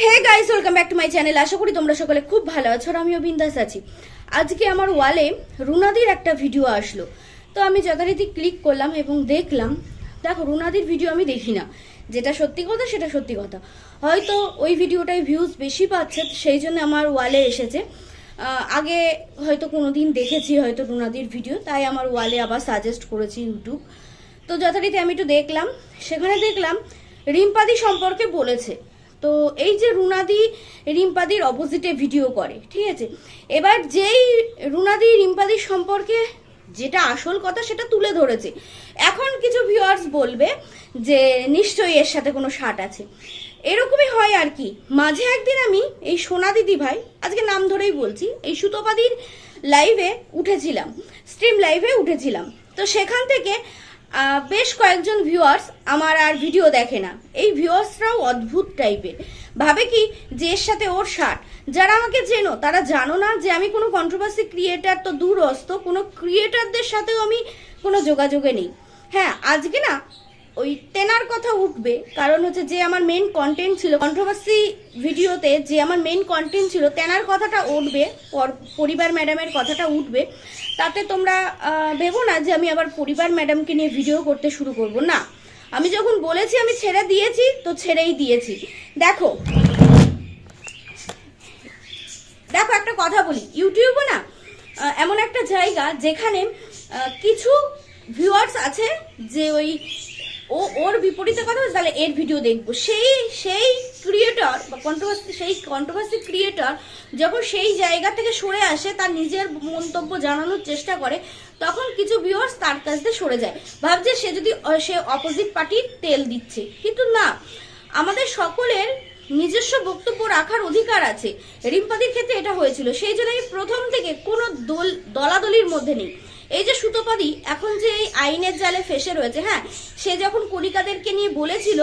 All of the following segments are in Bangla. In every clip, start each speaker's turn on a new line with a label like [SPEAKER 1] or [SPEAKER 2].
[SPEAKER 1] Hey guys welcome back to my channel আশা করি তোমরা সকলে খুব ভালো আছো আর আমিও বিন্দাস আছি। আজকে আমার ওয়ালে রুনাদির একটা ভিডিও আসলো। তো আমি যথারীতি ক্লিক করলাম এবং দেখলাম, দেখো রুনাদির ভিডিও আমি দেখি না। যেটা সত্যি কথা, সেটা সত্যি কথা। হয়তো ওই ভিডিওটায় ভিউজ বেশি পাচ্ছে, সেই জন্য আমার ওয়ালে এসেছে। আগে হয়তো কোনো দিন দেখেছি হয়তো রুনাদির ভিডিও তাই আমার ওয়ালে আবার সাজেস্ট করেছি ইউটিউব তো যথারীতি আমি একটু দেখলাম। সেখানে দেখলাম, রিম্পাদি সম্পর্কে বলেছে। তো এই যে রুনাদি রিম্পাদির অপোজিটে ভিডিও করে, ঠিক আছে? এবার যেই রুনাদি রিম্পাদির সম্পর্কে যেটা আসল কথা সেটা তুলে ধরেছে। এখন কিছু ভিউয়ার্স বলবে যে নিশ্চয়ই এর সাথে কোনো শার্ট আছে। এরকমই হয় আর কি। মাঝে একদিন আমি এই সোনা দিদি ভাই, আজকে নাম ধরেই বলছি, এই সুতোপাদির লাইভে উঠেছিলাম স্ট্রিম লাইভে উঠেছিলাম। তো সেখান থেকে বেশ কয়েকজন ভিউয়ার্স আমার আর ভিডিও দেখে না। এই ভিউয়ার্সরাও অদ্ভুত টাইপের ভাবে কি যে এর সাথে ওর ষাট। যারা আমাকে চেনো, তারা জানো না যে আমি কোনো কন্ট্রোভার্সি ক্রিয়েটার তো দূরস্থ, কোনো ক্রিয়েটারদের সাথেও আমি কোনো যোগাযোগে নেই। হ্যাঁ আজকে না ওই তেনার কথা উঠবে, কারণ হচ্ছে যে আমার মেন কন্টেন্ট ছিল কন্ট্রোভার্সি ভিডিওতে যে আমার মেন কন্টেন্ট ছিল, তেনার কথাটা উঠবে, পর- পরিবার ম্যাডামের কথাটা উঠবে। তাতে তোমরা ভেবো না যে আমি আবার পরিবার ম্যাডামকে নিয়ে ভিডিও করতে শুরু করব। না, আমি যখন বলেছি আমি ছেড়ে দিয়েছি, তো ছেড়েই দিয়েছি। দেখো দেখো একটা কথা বলি ইউটিউবও না এমন একটা জায়গা যেখানে কিছু ভিউয়ার্স আছে যে ওই ও, ওর বিপরীতে কথা বলছে, তাহলে এর ভিডিও দেখব। সেই সেই ক্রিয়েটর বা কন্ট্রোভার্সি সেই কন্ট্রোভার্সি ক্রিয়েটর যখন সেই জায়গা থেকে সরে আসে, তার নিজের মন্তব্য জানানোর চেষ্টা করে, তখন কিছু ভিউয়ার্স তার কাছ থেকে সরে যায়। ভাবছে সে যদি সে অপোজিট পার্টির তেল দিচ্ছে। কিন্তু না, আমাদের সকলের নিজস্ব বক্তব্য রাখার অধিকার আছে। রিম্পাদির ক্ষেত্রে এটা হয়েছিল। সেই জন্য আমি প্রথম থেকে কোনো দল, দলাদলির মধ্যে নেই। এই যে সুতোপাদি, এখন যে এই আইনের জালে ফেসে রয়েছে হ্যাঁ সে যখন কলিকাদেরকে নিয়ে বলেছিল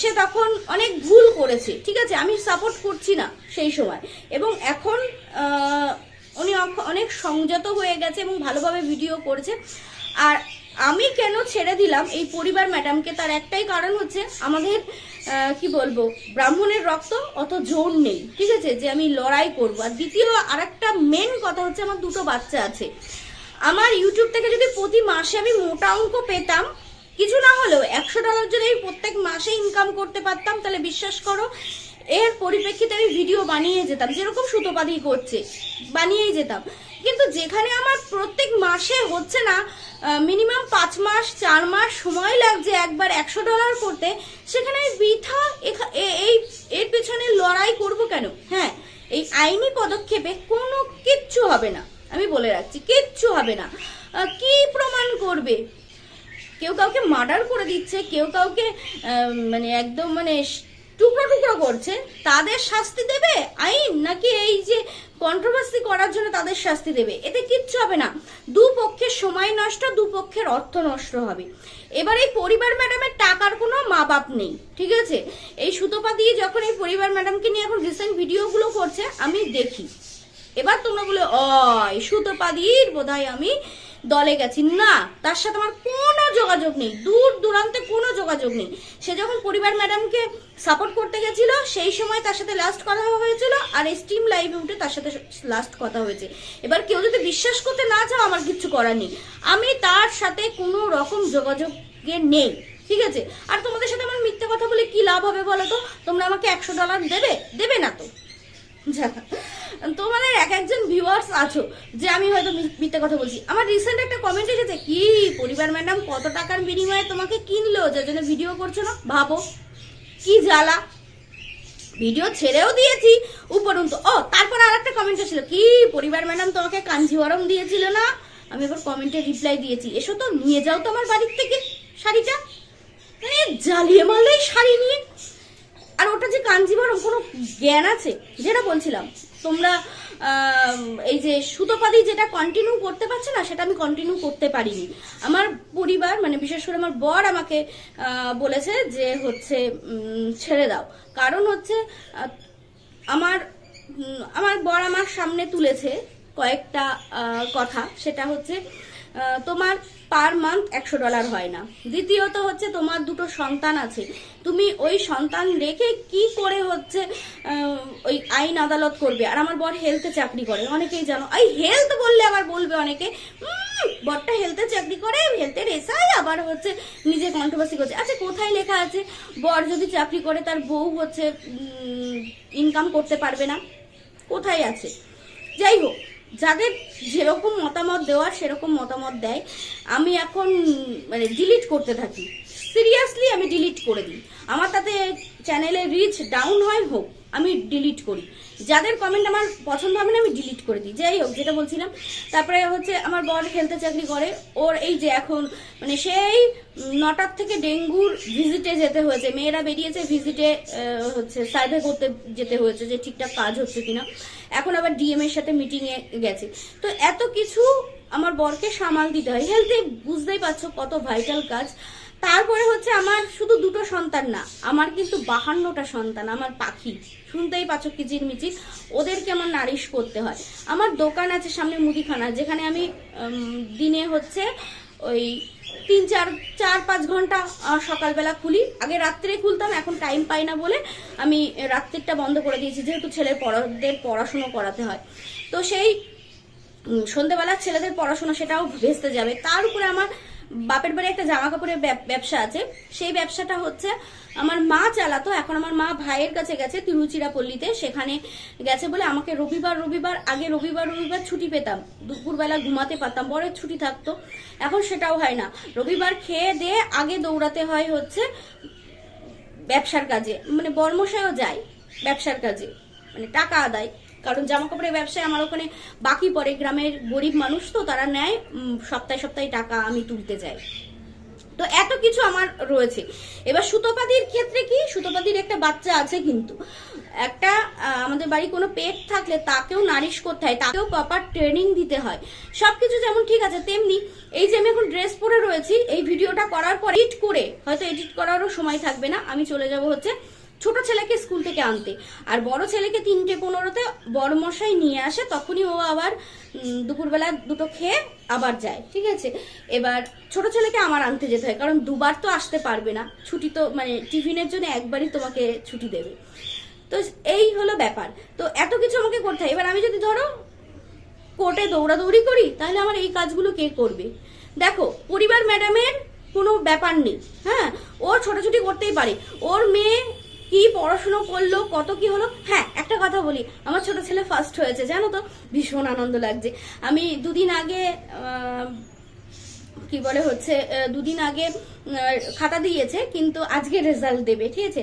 [SPEAKER 1] সে তখন অনেক ভুল করেছে, ঠিক আছে? আমি সাপোর্ট করছি না সেই সময়। এবং এখন উনি অনেক সংযত হয়ে গেছে এবং ভালোভাবে ভিডিও করেছে। আর আমি কেন ছেড়ে দিলাম এই পরিবার ম্যাডামকে? তার একটাই কারণ হচ্ছে আমাদের কি বলব, ব্রাহ্মণের রক্ত অত জোর নেই, ঠিক আছে? যে আমি লড়াই করব। আর দ্বিতীয় আর মেন কথা হচ্ছে আমার দুটো বাচ্চা আছে। আমার ইউটিউব থেকে যদি প্রতি মাসে আমি মোটা অঙ্ক পেতাম, কিছু না হলেও একশো ডলার যদি প্রত্যেক মাসে ইনকাম করতে পারতাম, তাহলে বিশ্বাস করো, এর পরিপ্রেক্ষিতে আমি ভিডিও বানিয়ে যেতাম, যেরকম সুতোপাদি করছে, বানিয়েই যেতাম। কিন্তু যেখানে আমার প্রত্যেক মাসে হচ্ছে না মিনিমাম পাঁচ মাস, চার মাস সময় লাগছে একবার একশো ডলার করতে, সেখানে আমি বৃথা এই, এর পেছনে লড়াই করব কেন? হ্যাঁ এই আইনি পদক্ষেপে কোনো কিচ্ছু হবে না। আমি বলে রাখছি, কিচ্ছু হবে না। কি প্রমাণ করবে? কেউ কাউকে মার্ডার করে দিচ্ছে, কেউ কাউকে মানে একদম মানে টুকরো টুকরো করছে, তাদের শাস্তি দেবে আইন? নাকি এই যে কন্ট্রোভার্সি করার জন্য তাদের শাস্তি দেবে? এতে কিচ্ছু হবে না। দুপক্ষের সময় নষ্ট দুপক্ষের অর্থ নষ্ট হবে। এবার এই পরিবার ম্যাডামের টাকার কোনো মা বাপ নেই, ঠিক আছে? এই সুতোপা দিয়ে যখন এই পরিবার ম্যাডামকে নিয়ে এখন রিসেন্ট ভিডিওগুলো করছে, আমি দেখি। এবার তোমরা বলে, অয় সুতোপাদির বোধহয় আমি দলে গেছি। না, তার সাথে আমার কোনো যোগাযোগ নেই, দূর দূরান্তে কোনো যোগাযোগ নেই। সে যখন পরিবার ম্যাডামকে সাপোর্ট করতে গেছিল, সেই সময় তার সাথে লাস্ট কথা হয়েছিল আর এই স্ট্রিম লাইভে উঠে তার সাথে লাস্ট কথা হয়েছে। এবার কেউ যদি বিশ্বাস করতে না চাও, আমার কিচ্ছু করার নেই। আমি তার সাথে কোনো রকম যোগাযোগে নেই, ঠিক আছে? আর তোমাদের সাথে আমার মিথ্যে কথা বলে কি লাভ হবে বলো তো? তোমরা আমাকে একশো ডলার দেবে? দেবে না তো? যাক, তোমাদের এক একজন ভিউয়ার্স আছো যে আমি হয়তো মিথ্যে কথা বলছি। আমার রিসেন্ট একটা কমেন্ট এসেছে কি পরিবার ম্যাডাম কত টাকার বিনিময়ে তোমাকে কিনলো? যার জন্য ভিডিও করছ না? ভাবো কি জ্বালা। ভিডিও ছেড়েও দিয়েছি উপরন্তু। ও তারপর আর একটা কমেন্ট এসেছিল কি পরিবার ম্যাডাম তোমাকে কাঞ্জিওয়ারম দিয়েছিল না? আমি এবার কমেন্টে রিপ্লাই দিয়েছি এসো তো নিয়ে যাও তো আমার বাড়ির থেকে শাড়িটা। জ্বালিয়ে মারলে শাড়ি নিয়ে। আর ওটা যে কাঞ্জিবরম, কোনো জ্ঞান আছে? যেটা বলছিলাম, তোমরা এই যে সুতোপাদি যেটা কন্টিনিউ করতে পারছে না, সেটা আমি কন্টিনিউ করতে পারিনি। আমার পরিবার মানে বিশেষ করে আমার বর আমাকে বলেছে যে হচ্ছে ছেড়ে দাও। কারণ হচ্ছে আমার আমার বর আমার সামনে তুলেছে কয়েকটা কথা। সেটা হচ্ছে তোমার পার মান্থ একশো ডলার হয় না। দ্বিতীয়ত হচ্ছে তোমার দুটো সন্তান আছে। তুমি ওই সন্তান রেখে কি করে হচ্ছে ওই আইন আদালত করবে? আর আমার বর হেলথে চাকরি করে। অনেকেই জানো, এই হেলথ বললে আবার বলবে অনেকে। বরটা হেলথে চাকরি করে হেলথের এসআই আবার হচ্ছে নিজে কন্ট্রোভার্সি করছে। আচ্ছা কোথায় লেখা আছে? বর যদি চাকরি করে, তার বউ হচ্ছে ইনকাম করতে পারবে না। কোথায় আছে? যাই হোক যাদের যেরকম মতামত দেওয়ার, সেরকম মতামত দেয়। আমি এখন মানে ডিলিট করতে থাকি। সিরিয়াসলি আমি ডিলিট করে দিই। আমার তাতে চ্যানেলে রিচ ডাউন হয় হোক, আমি ডিলিট করি। যাদের কমেন্ট আমার পছন্দ হবে না, আমি ডিলিট করে দিই। যাই হোক, যেটা বলছিলাম। তারপরে হচ্ছে আমার বর হেলথে চাকরি করে। ওর এই যে এখন মানে সেই নটার থেকে ডেঙ্গুর ভিজিটে যেতে হয়েছে। মেয়েরা বেরিয়েছে ভিজিটে হচ্ছে সার্ভে করতে যেতে হয়েছে যে ঠিকঠাক কাজ হচ্ছে কিনা। এখন আবার ডিএম এর সাথে মিটিং এ গেছে। তো এত কিছু আমার বরকে সামাল দিতে হয়। হেলথে বুঝতেই পারছ কত ভাইটাল কাজ। তারপরে হচ্ছে আমার শুধু দুটো সন্তান না আমার কিন্তু বাহান্নটা সন্তান আমার পাখি। শুনতেই পাচ্ছ কিচির মিচির ওদেরকে আমার নারিশ করতে হয়। আমার দোকান আছে সামনে মুদিখানা যেখানে আমি দিনে হচ্ছে ওই তিন চার চার পাঁচ ঘণ্টা সকালবেলা খুলি। আগে রাত্রে খুলতাম এখন টাইম পাই না বলে আমি রাত্রিটা বন্ধ করে দিয়েছি যেহেতু ছেলের পড়াদের পড়াশুনো করাতে হয়। তো সেই উম, সন্ধেবেলা ছেলেদের পড়াশোনা সেটাও ভেস্তে যাবে। তার উপরে আমার বাপের বাড়ি একটা জামা কাপড়ের ব্যবসা আছে। সেই ব্যবসাটা হচ্ছে, আমার মা চালাতো, এখন আমার মা ভাইয়ের কাছে গেছে তিরুচিরাপল্লিতে। সেখানে গেছে বলে আমাকে রবিবার রবিবার, আগে রবিবার রবিবার ছুটি পেতাম। দুপুরবেলা ঘুমাতে পারতাম পরে ছুটি থাকতো। এখন সেটাও হয় না। রবিবার খেয়ে দিয়ে আগে দৌড়াতে হয় হচ্ছে ব্যবসার কাজে। মানে বর্মশায়ও যায় ব্যবসার কাজে। মানে টাকা আদায়। কারণ জামা কাপড়ের ব্যবসায় আমার ওখানে বাকি পড়ে। গ্রামের গরিব মানুষ তো, তারা নেয় সপ্তাহে সপ্তাহে টাকা আমি তুলতে যাই। তো এত কিছু আমার রয়েছে। এবার সুতোপাদির ক্ষেত্রে কি? সুতোপাদির একটা বাচ্চা আছে কিন্তু। একটা আমাদের বাড়ি কোনো পেট থাকলে তাকেও নারিশ করতে হয়, তাকেও প্রপার ট্রেনিং দিতে হয়। সবকিছু যেমন ঠিক আছে, তেমনি এই যে আমি এখন ড্রেস পরে রয়েছি, এই ভিডিওটা করার পর এডিট করে, হয়তো এডিট করারও সময় থাকবে না, আমি চলে যাব হচ্ছে ছোট ছেলেকে স্কুল থেকে আনতে। আর বড় ছেলেকে তিনটে পনেরোতে বড় মশাই নিয়ে আসে, তখনই ও আবার দুপুরবেলা দুটো খেয়ে আবার যায়, ঠিক আছে? এবার ছোট ছেলেকে আমার আনতে যেতে হয়, কারণ দুবার তো আসতে পারবে না। ছুটি তো মানে টিফিনের জন্য একবারই তোমাকে ছুটি দেবে। তো এই হলো ব্যাপার। তো এত কিছু আমাকে করতে হয়। এবার আমি যদি ধরো কোর্টে দৌড়াদৌড়ি করি, তাহলে আমার এই কাজগুলো কে করবে? দেখো, পরিবার ম্যাডামের কোনো ব্যাপার নেই হ্যাঁ? ওর ছোটাছুটি করতেই পারে। ওর মেয়ে কি পড়াশুনো করল, কত কি হলো? হ্যাঁ একটা কথা বলি। আমার ছোট ছেলে ফার্স্ট হয়েছে, জানো তো? ভীষণ আনন্দ লাগছে। আমি দুদিন আগে কি বলে হচ্ছে দুদিন আগে খাতা দিয়েছে, কিন্তু আজকে রেজাল্ট দেবে, ঠিক আছে?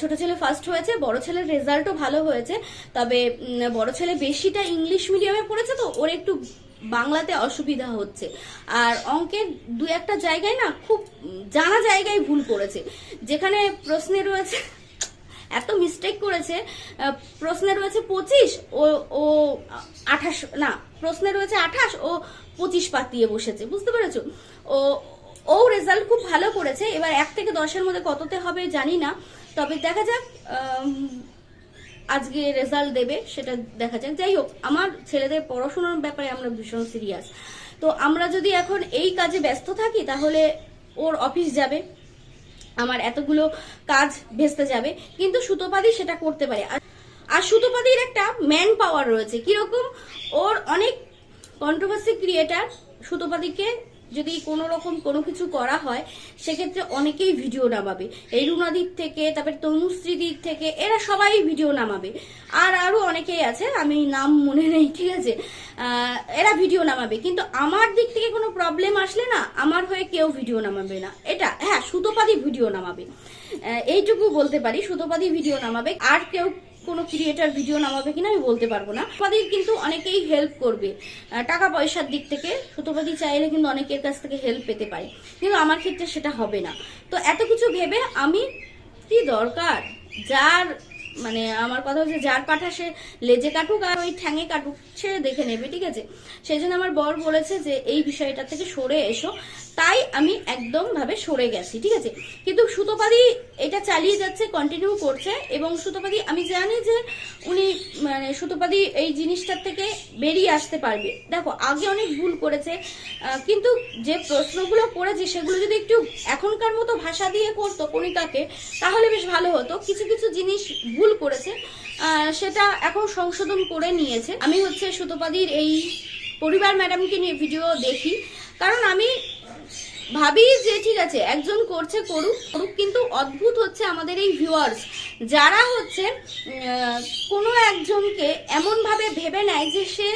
[SPEAKER 1] ছোট ছেলে ফার্স্ট হয়েছে, বড় ছেলের রেজাল্টও ভালো হয়েছে, তবে বড় ছেলে বেশিটা ইংলিশ মিডিয়ামে পড়েছে তো, ওর একটু বাংলাতে অসুবিধা হচ্ছে। আর অঙ্কের দু একটা জায়গায় না, খুব জানা জায়গায় ভুল করেছে। যেখানে প্রশ্নে রয়েছে এত মিস্টেক করেছে। প্রশ্নে রয়েছে পঁচিশ, ও ও, আঠাশ, না, প্রশ্নে রয়েছে আঠাশ, ও পঁচিশ পাতিয়ে বসেছে, বুঝতে পেরেছ? ও ও রেজাল্ট খুব ভালো করেছে, এবার এক থেকে দশের মধ্যে কততে হবে জানি না, তবে দেখা যাক আজকে রেজাল্ট দেবে, সেটা দেখা যাক। যাই হোক, আমার ছেলেদের পড়াশোনার ব্যাপারে আমরা ভীষণ সিরিয়াস তো আমরা যদি এখন এই কাজে ব্যস্ত থাকি, তাহলে ওর অফিস যাবে। আমার এতগুলো কাজ ভেস্তে যাবে। কিন্তু সুতোপাদি সেটা করতে পারে। আর- সুতোপাদির একটা ম্যান পাওয়ার রয়েছে। কীরকম? ওর অনেক কন্ট্রোভার্সি ক্রিয়েটার সুতোপাদিকে যদি কোনো রকম কোনো কিছু করা হয়, সেক্ষেত্রে অনেকেই ভিডিও নামাবে। এই রুনাদির থেকে, তারপরে তনুশ্রী দিক থেকে, এরা সবাই ভিডিও নামাবে। আর আরও অনেকেই আছে, আমি নাম মনে নেই, ঠিক আছে? এরা ভিডিও নামাবে। কিন্তু আমার দিক থেকে কোনো প্রবলেম আসলে না, আমার হয়ে কেউ ভিডিও নামাবে না। এটা হ্যাঁ সুতোপাদি ভিডিও নামাবে। এইটুকু বলতে পারি, সুতোপাদি ভিডিও নামাবে। আর কেউ কোনো ক্রিয়েটার ভিডিও নামাবে কিনা আমি বলতে পারব না। সুতোপাদির কিন্তু অনেকেই হেল্প করবে। টাকা পয়সার দিক থেকে সুতোপাতি চাইলে কিন্তু অনেকের কাছ থেকে হেল্প পেতে পারে। কিন্তু আমার ক্ষেত্রে সেটা হবে না। তো এত কিছু ভেবে আমি কি দরকার? যার মানে আমার কথা হচ্ছে যার পাঠা সে লেজে কাটুক আর ওই ঠ্যাঙে কাটুক, সে দেখে নেবে, ঠিক আছে? সেই জন্য আমার বর বলেছে যে এই বিষয়টা থেকে সরে এসো। তাই আমি একদম ভাবে সরে গেছি, ঠিক আছে? কিন্তু সুতোপাদি এটা চালিয়ে যাচ্ছে কন্টিনিউ করছে এবং সুতোপাদি আমি জানি যে উনি মানে সুতোপাদি এই জিনিসটার থেকে বেরিয়ে আসতে পারবে। দেখো, আগে অনেক ভুল করেছে কিন্তু যে প্রশ্নগুলো করেছে সেগুলো যদি একটু এখনকার মতো ভাষা দিয়ে করতো কণিকাকে, তাহলে বেশ ভালো হতো। কিছু কিছু জিনিস ভুল করেছে সেটা এখন সংশোধন করে নিয়েছে। আমি হচ্ছে সুতোপাদির এই পরিবার ম্যাডামকে নিয়ে ভিডিও দেখি। কারণ আমি ভাবি যে ঠিক আছে, একজন করছে করুক করুক, কিন্তু অদ্ভুত হচ্ছে আমাদের এই ভিউয়ার্স যারা হচ্ছে কোনো একজনকে এমনভাবে ভেবে নেয় যে সে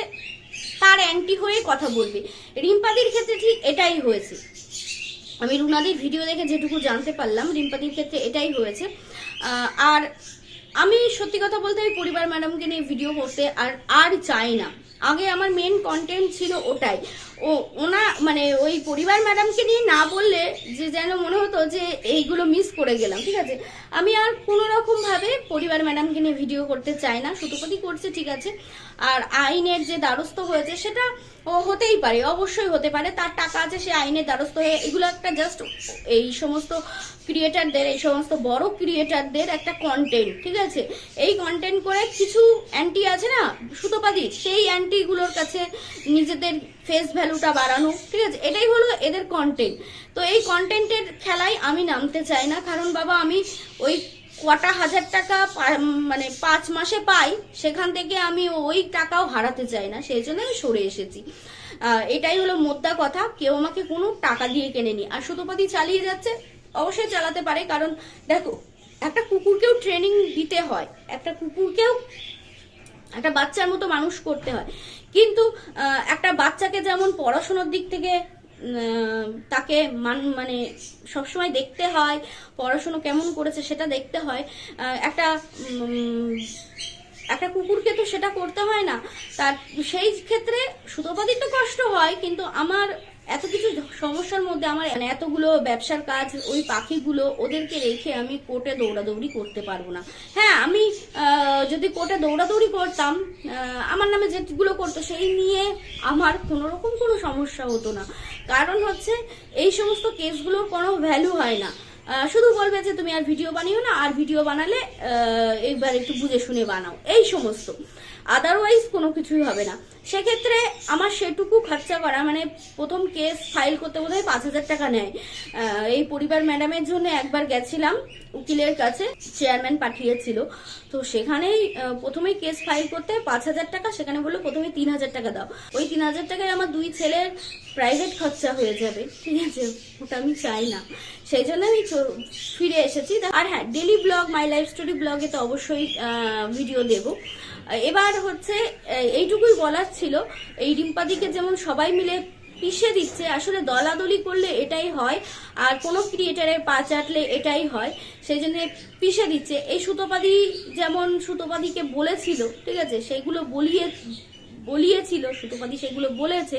[SPEAKER 1] তার অ্যান্টি হয়ে কথা বলবে। রিম্পাদির ক্ষেত্রে ঠিক এটাই হয়েছে। আমি রুনাদির ভিডিও দেখে যেটুকু জানতে পারলাম, রিম্পাদির ক্ষেত্রে এটাই হয়েছে। আর আমি সত্যি কথা বলতে আমি পরিবার ম্যাডামকে নিয়ে ভিডিও করতে আর আর চাই না। আগে আমার মেন কন্টেন্ট ছিল ওটাই। ও, ওনা মানে ওই পরিবার ম্যাডামকে নিয়ে না বললে যে যেন মনে হতো যে এইগুলো মিস করে গেলাম, ঠিক আছে? আমি আর কোনো রকম ভাবে পরিবার ম্যাডামকে নিয়ে ভিডিও করতে চাই না সুতোপতি করছে, ঠিক আছে? আর আইনের যে দ্বারস্থ হয়েছে, সেটা ও হতেই পারে, অবশ্যই হতে পারে, তার টাকা আছে, সে আইনের দ্বারস্থ হয়ে এগুলো একটা জাস্ট এই সমস্ত ক্রিয়েটারদের এই সমস্ত বড় ক্রিয়েটারদের একটা কন্টেন্ট ঠিক আছে? এই কন্টেন্ট করে কিছু অ্যান্টি আছে না, সুতোপাদি, সেই অ্যান্টিগুলোর কাছে নিজেদের ফেস ভ্যালুটা বাড়ানো। ঠিক আছে, এটাই হলো এদের কন্টেন্ট তো এই কন্টেন্টের খেলায় আমি নামতে চাই না, কারণ বাবা আমি ওই কটা হাজার টাকা মানে পাঁচ মাসে পাই, সেখান থেকে আমি ওই টাকাও হারাতে চাই না, সেই জন্য আমি সরে এসেছি। এটাই হলো মোদ্দা কথা, কেউ আমাকে কোনো টাকা দিয়ে কেনেনি। আর সুতোপাতি চালিয়ে যাচ্ছে, অবশ্যই চালাতে পারে, কারণ দেখো, একটা কুকুরকেও ট্রেনিং দিতে হয়, একটা কুকুরকেও একটা বাচ্চার মতো মানুষ করতে হয়। কিন্তু একটা বাচ্চাকে যেমন পড়াশোনার দিক থেকে তাকে মান মানে সবসময় দেখতে হয়, পড়াশুনো কেমন করেছে সেটা দেখতে হয় একটা একটা কুকুরকে তো সেটা করতে হয় না। তার, সেই ক্ষেত্রে সুতোপাদির তো কষ্ট হয়, কিন্তু আমার এত কিছু সমস্যার মধ্যে আমার মানে এতগুলো ব্যবসার কাজ ওই পাখিগুলো ওদেরকে রেখে আমি কোর্টে দৌড়াদৌড়ি করতে পারব না। হ্যাঁ আমি যদি কোর্টে দৌড়াদৌড়ি করতাম আমার নামে যেগুলো করতো সেই নিয়ে আমার কোনো রকম কোনো সমস্যা হতো না। কারণ হচ্ছে এই সমস্ত কেসগুলোর কোনো ভ্যালু হয় না। শুধু বলবে যে তুমি আর ভিডিও বানিও না আর ভিডিও বানালে আহ, এইবার একটু বুঝে শুনে বানাও। এই সমস্ত। আদারওয়াইজ কোনো কিছুই হবে না। সেক্ষেত্রে আমার সেটুকু খরচা করা মানে প্রথম কেস ফাইল করতে বোধহয় পাঁচ হাজার টাকা নেয়। এই পরিবার ম্যাডামের জন্য একবার গেছিলাম উকিলের কাছে চেয়ারম্যান পাঠিয়েছিল। তো সেখানেই আহ, প্রথমেই কেস ফাইল করতে পাঁচ হাজার টাকা সেখানে বলল প্রথমে তিন হাজার টাকা দাও। ওই তিন হাজার টাকায় আমার দুই ছেলের প্রাইভেট খরচা হয়ে যাবে ঠিক আছে? ওটা আমি চাই না। সেই জন্য আমি ফিরে এসেছি। আর হ্যাঁ daily blog my life story ব্লগে তো অবশ্যই ভিডিও দেব। এবার হচ্ছে এইটুকুই বলার ছিল। এই রিম্পাদিকে যেমন সবাই মিলে পিষে দিচ্ছে, আসলে দলাদলি করলে এটাই হয়, আর কোনো ক্রিয়েটারের পা চাটলে এটাই হয়। সেই জন্য পিষে দিচ্ছে। এই সুতোপাদি যেমন সুতোপাদিকে বলেছিল, ঠিক আছে সেইগুলো বলিয়ে, বলিয়েছিল, সুতোপাদি সেগুলো বলেছে।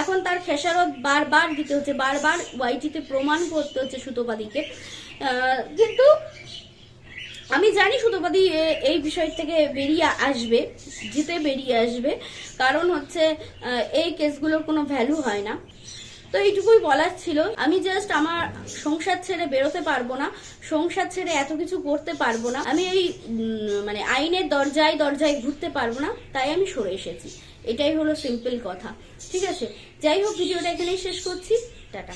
[SPEAKER 1] এখন তার খেসারত বারবার দিতে হচ্ছে, বারবার ওয়াইটিতে প্রমাণ করতে হচ্ছে সুতোপাদিকে। কিন্তু আমি জানি সুতোপাদি এই বিষয় থেকে বেরিয়ে আসবে, জিতে বেরিয়ে আসবে। কারণ হচ্ছে এই কেসগুলোর কোনো ভ্যালু হয় না। তো এইটুকুই বলার ছিল। আমি জাস্ট আমার সংসার ছেড়ে বেরোতে পারব না, সংসার ছেড়ে এত কিছু করতে পারব না। আমি এই মানে আইনের দরজায় দরজায় ঘুরতে পারব না, তাই আমি সরে এসেছি। এটাই হলো সিম্পল কথা। ঠিক আছে? যাই হোক, ভিডিওটা এখানেই শেষ করছি। টাটা।